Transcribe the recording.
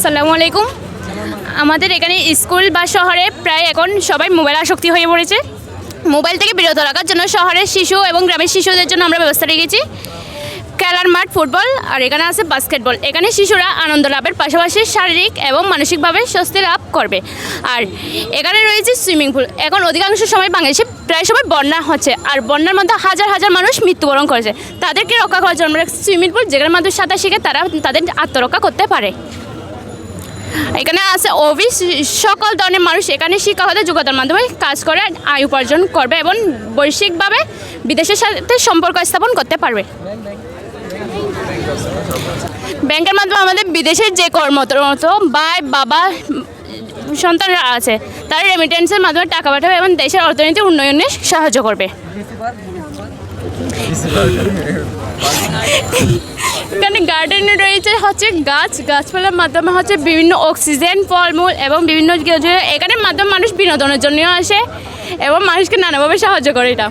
আসসালামু আলাইকুম। আমাদের এখানে স্কুল বা শহরে প্রায় এখন সবাই মোবাইল আসক্তি হয়ে পড়েছে। মোবাইল থেকে বিরত রাখার জন্য শহরের শিশু এবং গ্রামের শিশুদের জন্য আমরা ব্যবস্থা রেখেছি। খেলার মাঠ, ফুটবল, আর এখানে আছে বাস্কেটবল এখানে শিশুরা আনন্দ লাভের পাশাপাশি শারীরিক এবং মানসিকভাবে স্বস্তি লাভ করবে। আর এখানে রয়েছে সুইমিং পুল এখন অধিকাংশ সময় বাংলাদেশে প্রায় সময় বন্যা হচ্ছে। আর বন্যার মধ্যে হাজার হাজার মানুষ মৃত্যুবরণ করেছে। তাদেরকে রক্ষা করার জন্য আমরা সুইমিং পুল যেখানে মাধ্যমে সাঁতার শিখে তারা তাদের আত্মরক্ষা করতে পারে। এখানে আছে অফিস সকল ধরনের মানুষ এখানে শিক্ষকতার যোগ্যতার মাধ্যমে কাজ করে, আয় উপার্জন করবে এবং বৈশ্বিকভাবে বিদেশের সাথে সম্পর্ক স্থাপন করতে পারবে। ব্যাংকের মাধ্যমে আমাদের বিদেশের যে কর্মরত ভাই, বাবা, সন্তানরা আছে, তারা রেমিটেন্সের মাধ্যমে টাকা পাঠাবে এবং দেশের অর্থনীতি উন্নয়নে সাহায্য করবে। এখানে গার্ডেনে রয়েছে হচ্ছে গাছ, গাছপালার মাধ্যমে হচ্ছে বিভিন্ন অক্সিজেন ফলমূল এবং বিভিন্ন এখানে মাধ্যমে মানুষ বিনোদনের জন্য আসে এবং মানুষকে নানাভাবে সাহায্য করে এটা।